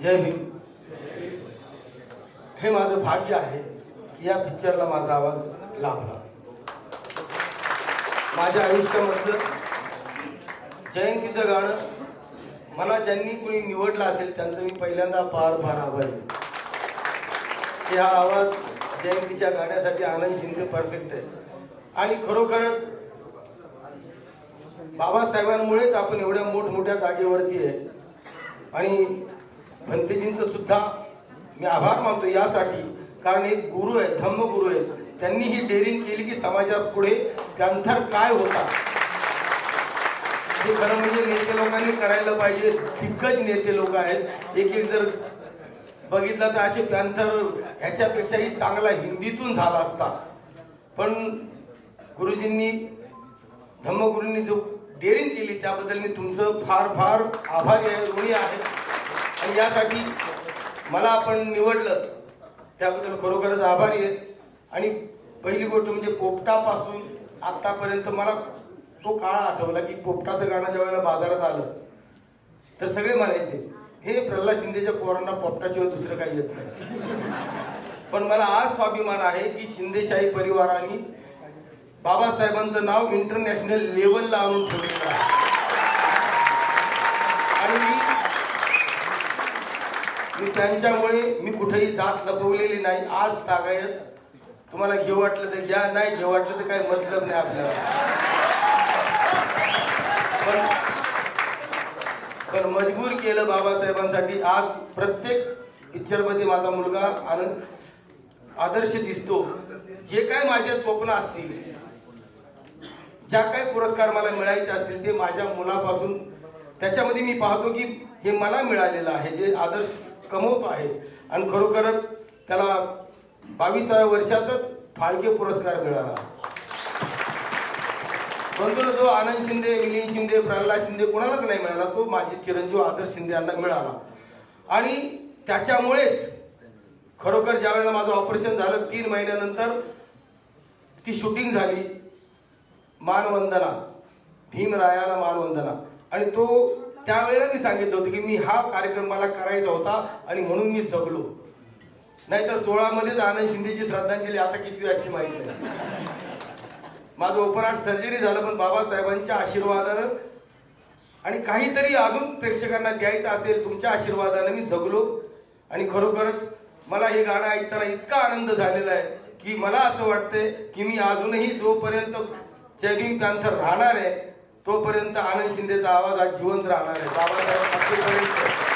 जय भीम. हे माझं भाग्य आहे की या पिक्चरला माझा आवाज लाभला. माझ्या आयुष्यामधलं जयंतीचं गाणं मला ज्यांनी कुणी निवडलं असेल त्यांचं मी पहिल्यांदा फार फार आभारी आहे. हा आवाज जयंतीच्या गाण्यासाठी आनंद शिंदे परफेक्ट आहे. आणि खरोखरच बाबासाहेबांमुळेच आपण एवढ्या मोठमोठ्या जागेवरती आहे. आणि भंतेजींचं सुद्धा मी आभार मानतो यासाठी. कारण एक गुरु आहे धम्मगुरु आहेत. त्यांनी ही डेअरिंग केली की समाजात पुढे पॅन्थर काय होता हे खरं म्हणजे नेते लोकांनी करायला पाहिजे. दिग्गज नेते लोक आहेत. एक एक जर बघितलं तर असे पॅन्थर ह्याच्यापेक्षाही चांगला हिंदीतून झाला असता. पण गुरुजींनी धम्मगुरूंनी जो डेअरिंग केली त्याबद्दल मी तुमचं फार फार आभारी आहे ऋणी आहे. आणि यासाठी मला आपण निवडलं त्याबद्दल खरोखरच आभारी आहे. आणि पहिली गोष्ट म्हणजे पोपटापासून आतापर्यंत मला तो काळ आठवला की पोपटाचं गाणं ज्या वेळेला बाजारात आलं तर सगळे म्हणायचे हे प्रल्हाद शिंदेच्या पोरांना पोपटाशिवाय दुसरं काही येत नाही. पण मला आज स्वाभिमान आहे की शिंदेशाही परिवाराने बाबासाहेबांचं नाव इंटरनॅशनल लेवलला आणून ठेवलेलं आहे. आणि मी मी त्यांच्यामुळे मी कुठेही जात लपवलेली नाही. आज तागायत तुम्हाला घेऊ वाटलं तर घ्या नाही घेऊ वाटलं तर काही मतलब नाही आपल्याला. पण पण मजबूर केलं बाबासाहेबांसाठी. आज प्रत्येक पिक्चरमध्ये माझा मुलगा आनंद आदर्श दिसतो. जे काय माझे स्वप्न असतील ज्या काही पुरस्कार मला मिळायचे असतील ते माझ्या मुलापासून त्याच्यामध्ये मी पाहतो की हे मला मिळालेलं आहे. जे आदर्श कमवतो आहे. आणि खरोखरच त्याला बावीसाव्या वर्षातच फाळके पुरस्कार मिळाला. म्हणतो जो आनंद शिंदे मिलिंद शिंदे प्रल्हाद शिंदे कोणालाच नाही मिळाला तो माझे चिरंजीव आदर्श शिंदे यांना मिळाला. आणि त्याच्यामुळेच खरोखर ज्यावेळेला माझं ऑपरेशन झालं तीन महिन्यानंतर ती शूटिंग झाली मानवंदना भीमरायाला मानवंदना. आणि तो त्यावेळेला मी सांगितलं होतं की मी हा कार्यक्रम मला करायचा होता आणि म्हणून मी जगलो. नाही तर सोळामध्येच आनंद शिंदेची श्रद्धांजली आता किती असते माहीत नाही. माझं ओपन हार्ट सर्जरी झालं पण बाबासाहेबांच्या आशीर्वादानं आणि काहीतरी अजून प्रेक्षकांना द्यायचं असेल तुमच्या आशीर्वादानं मी जगलो. आणि खरोखरच मला हे गाणं ऐकताना इतका आनंद झालेला आहे की मला असं वाटतंय की मी अजूनही जोपर्यंत जयभीम कांथर राहणार आहे तोपर्यंत आनंद शिंदेचा आवाज आज जिवंत राहणार आहे. बाबासाहेब